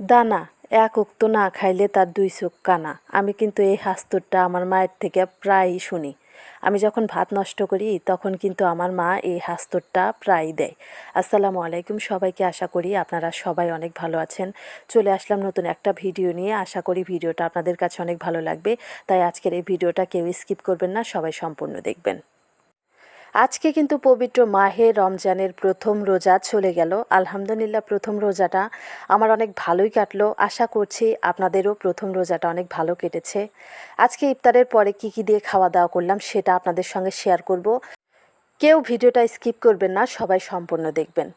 দানা, এক উক্ত না খাইলে তার দুই চোখ কানা। আমি কিন্তু এই হাস্তরটা আমার মায়ের থেকে প্রায়ই শুনি। আমি যখন ভাত নষ্ট করি, তখন কিন্তু আমার মা এই হাস্তরটা প্রায়ই দেয়। আসসালামু আলাইকুম সবাইকে, আশা করি আপনারা সবাই অনেক ভালো আছেন। চলে আসলাম নতুন একটা ভিডিও নিয়ে। আশা করি ভিডিওটা আপনাদের কাছে অনেক ভালো লাগবে। তাই আজকের এই ভিডিওটা কেউ স্কিপ করবেন না, সবাই সম্পূর্ণ দেখবেন। আজকে কিন্তু পবিত্র মাহে রমজানের প্রথম রোজা চলে গেল। আলহামদুলিল্লাহ, প্রথম রোজাটা আমার অনেক ভালোই কাটলো। আশা করছি আপনাদেরও প্রথম রোজাটা অনেক ভালো কেটেছে। আজকে ইফতারের পরে কি কি দিয়ে খাওয়া দাওয়া করলাম সেটা আপনাদের সঙ্গে শেয়ার করব। কেউ ভিডিওটা স্কিপ করবেন না, সবাই সম্পূর্ণ দেখবেন।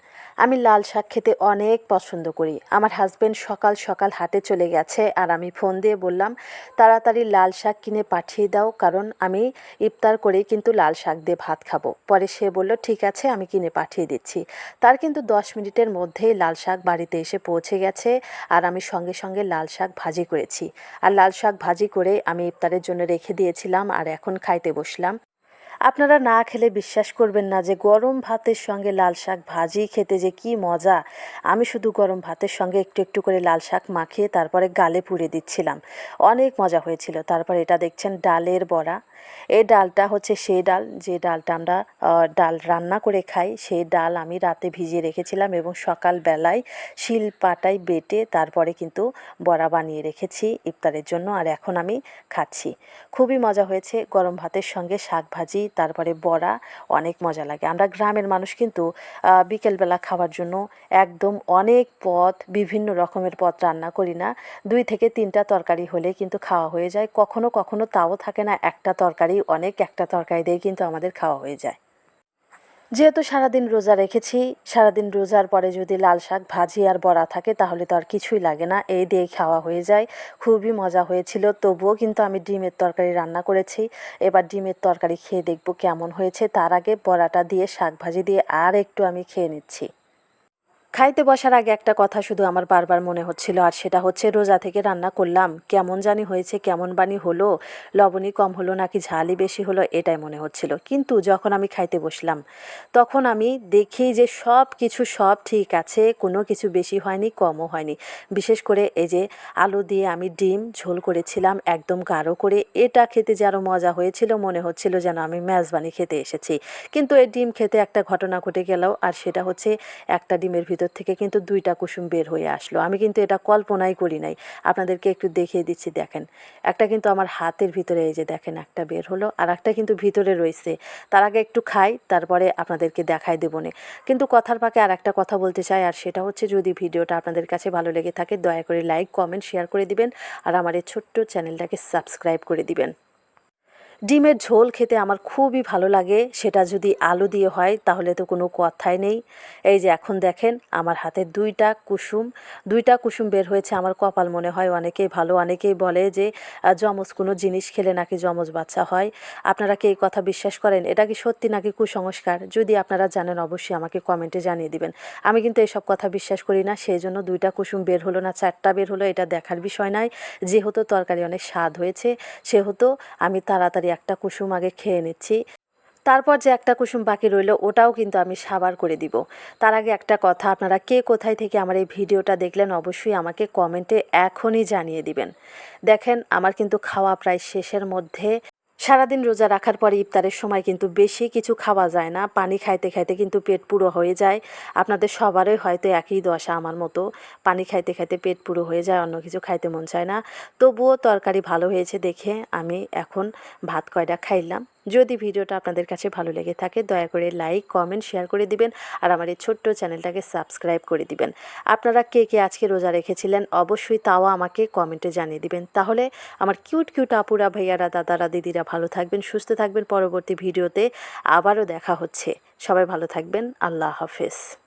আমি লাল শাক খেতে অনেক পছন্দ করি। আমার হাজবেন্ড সকাল সকাল হাটে চলে গেছে আর আমি ফোন দিয়ে বললাম, তাড়াতাড়ি লাল শাক কিনে পাঠিয়ে দাও, কারণ আমি ইফতার করেই কিন্তু লাল শাক দিয়ে ভাত খাব। পরে সে বলল, ঠিক আছে, আমি কিনে পাঠিয়ে দিচ্ছি। তার কিন্তু দশ মিনিটের মধ্যেই লাল শাক বাড়িতে এসে পৌঁছে গেছে আর আমি সঙ্গে সঙ্গে লাল শাক ভাজি করেছি। আর লাল শাক ভাজি করে আমি ইফতারের জন্য রেখে দিয়েছিলাম আর এখন খাইতে বসলাম। আপনারা না খেলে বিশ্বাস করবেন না যে গরম ভাতের সঙ্গে লাল শাক ভাজি খেতে যে কি মজা। আমি শুধু গরম ভাতের সঙ্গে একটু একটু করে লাল শাক মাখিয়ে তারপরে গালে পুড়ে দিচ্ছিলাম। অনেক মজা হয়েছিল। তারপর এটা দেখছেন ডালের বড়া। এই ডালটা হচ্ছে সেই ডাল। যে ডালটা আমরা ডাল রান্না করে খাই, সেই ডাল আমি রাতে ভিজিয়ে রেখেছিলাম এবং সকালবেলায় শিল পাটায় বেটে তারপরে কিন্তু বড়া বানিয়ে রেখেছি ইফতারের জন্য। আর এখন আমি খাচ্ছি। খুবই মজা হয়েছে গরম ভাতের সঙ্গে শাক ভাজি তারপরে বড়া, অনেক মজা লাগে। আমরা গ্রামের মানুষ কিন্তু বিকেলবেলা খাওয়ার জন্য একদম অনেক পদ, বিভিন্ন রকমের পদ রান্না করি না। দুই থেকে তিনটা তরকারি হলে কিন্তু খাওয়া হয়ে যায়। কখনো কখনো তাও থাকে না, একটা তরকারি অনেক, একটা তরকারি দিয়ে কিন্তু আমাদের খাওয়া হয়ে যায়। যেহেতু সারাদিন রোজা রেখেছি, সারাদিন রোজার পরে যদি লাল শাক, ভাজি আর বড়া থাকে, তাহলে তো আর কিছুই লাগে না। এই দিয়ে খাওয়া হয়ে যায়। খুবই মজা হয়েছিল। তবুও কিন্তু আমি ডিমের তরকারি রান্না করেছি। এবার ডিমের তরকারি খেয়ে দেখব কেমন হয়েছে। তার আগে বড়াটা দিয়ে, শাক ভাজি দিয়ে আর একটু আমি খেয়ে নিচ্ছি। খাইতে বসার আগে একটা কথা শুধু আমার বারবার মনে হচ্ছিল, আর সেটা হচ্ছে রোজা থেকে রান্না করলাম। কেমন জানি হয়েছে, কেমন বানি হলো, লবণই কম হলো নাকি ঝালই বেশি হলো, এটাই মনে হচ্ছিল। কিন্তু যখন আমি খাইতে বসলাম, তখন আমি দেখি যে সব কিছু সব ঠিক আছে, কোনো কিছু বেশি হয়নি, কমও হয়নি। বিশেষ করে এই যে আলু দিয়ে আমি ডিম ঝোল করেছিলাম, একদম গাঢ় করে, এটা খেতে যে আরও মজা হয়েছিল, মনে হচ্ছিল যেন আমি মেজবানি খেতে এসেছি। কিন্তু এই ডিম খেতে একটা ঘটনা ঘটে গেল, আর সেটা হচ্ছে একটা ডিমের ভিতর ভিতর থেকে কিন্তু দুইটা কুসুম বের হয়ে আসলো। আমি কিন্তু এটা কল্পনাই করি নাই। আপনাদেরকে একটু দেখিয়ে দিচ্ছি, দেখেন। একটা কিন্তু আমার হাতের ভিতরে এই যে দেখেন, একটা বের হলো। আর একটা কিন্তু ভিতরে রয়েছে। তার আগে একটু খাই, তারপরে আপনাদেরকে দেখাই দেবো না। কিন্তু কথার পাকে আর একটা কথা বলতে চাই, আর সেটা হচ্ছে যদি ভিডিওটা আপনাদের কাছে ভালো লেগে থাকে, দয়া করে লাইক, কমেন্ট, শেয়ার করে দিবেন। আর আমার এই ছোট্ট চ্যানেলটাকে সাবস্ক্রাইব করে দিবেন। ডিমের ঝোল খেতে আমার খুবই ভালো লাগে, সেটা যদি আলু দিয়ে হয় তাহলে তো কোনো কথাই নেই। এই যে এখন দেখেন, আমার হাতে দুইটা কুসুম দুইটা কুসুম বের হয়েছে আমার কপাল মনে হয়, অনেকেই ভালো, অনেকেই বলে যে যমজ কোনো জিনিস খেলে নাকি যমজ বাচ্চা হয়। আপনারা কি এই কথা বিশ্বাস করেন? এটা কি সত্যি নাকি কুসংস্কার? যদি আপনারা জানেন অবশ্যই আমাকে কমেন্টে জানিয়ে দিবেন। আমি কিন্তু এসব কথা বিশ্বাস করি না সেই জন্য দুইটা কুসুম বের হলো না, চারটা বের হলো, এটা দেখার বিষয় নয় যেহেতু তরকারি অনেক স্বাদ হয়েছে, সেহেতু আমি তাড়াতাড়ি একটা কুসুম আগে খেয়ে নিচ্ছি। তারপর যে একটা কুসুম বাকি রইল, ওটাও কিন্তু আমি সাবার করে দিব। তার আগে একটা কথা, আপনারা কে কোথায় থেকে আমার এই ভিডিওটা দেখলেন অবশ্যই আমাকে কমেন্টে এখনই জানিয়ে দিবেন। দেখেন, আমার কিন্তু খাওয়া প্রায় শেষের মধ্যে সারাদিন রোজা রাখার পরে ইফতারের সময় কিন্তু বেশি কিছু খাওয়া যায় না। পানি খাইতে খাইতে কিন্তু পেট পুরো হয়ে যায়। আপনাদের সবারই হয়তো একই দশা আমার মতো। পানি খাইতে খাইতে পেট পুরো হয়ে যায়, অন্য কিছু খাইতে মন চায় না। তবুও তরকারি ভালো হয়েছে দেখে আমি এখন ভাত কয়টা খাইলাম। যদি ভিডিওটা আপনাদের কাছে ভালো লেগে থাকে, দয়া করে লাইক, কমেন্ট, শেয়ার করে দিবেন আর আমার এই ছোট্ট চ্যানেলটাকে সাবস্ক্রাইব করে দিবেন। আপনারা কে কে আজকে রোজা রেখেছিলেন অবশ্যই তাও আমাকে কমেন্টে জানিয়ে দিবেন। তাহলে আমার কিউট কিউট আপুরা, ভাইয়ারা, দাদারা, দিদিরা ভালো থাকবেন, সুস্থ থাকবেন। পরবর্তী ভিডিওতে আবারও দেখা হচ্ছে। সবাই ভালো থাকবেন। আল্লাহ হাফেজ।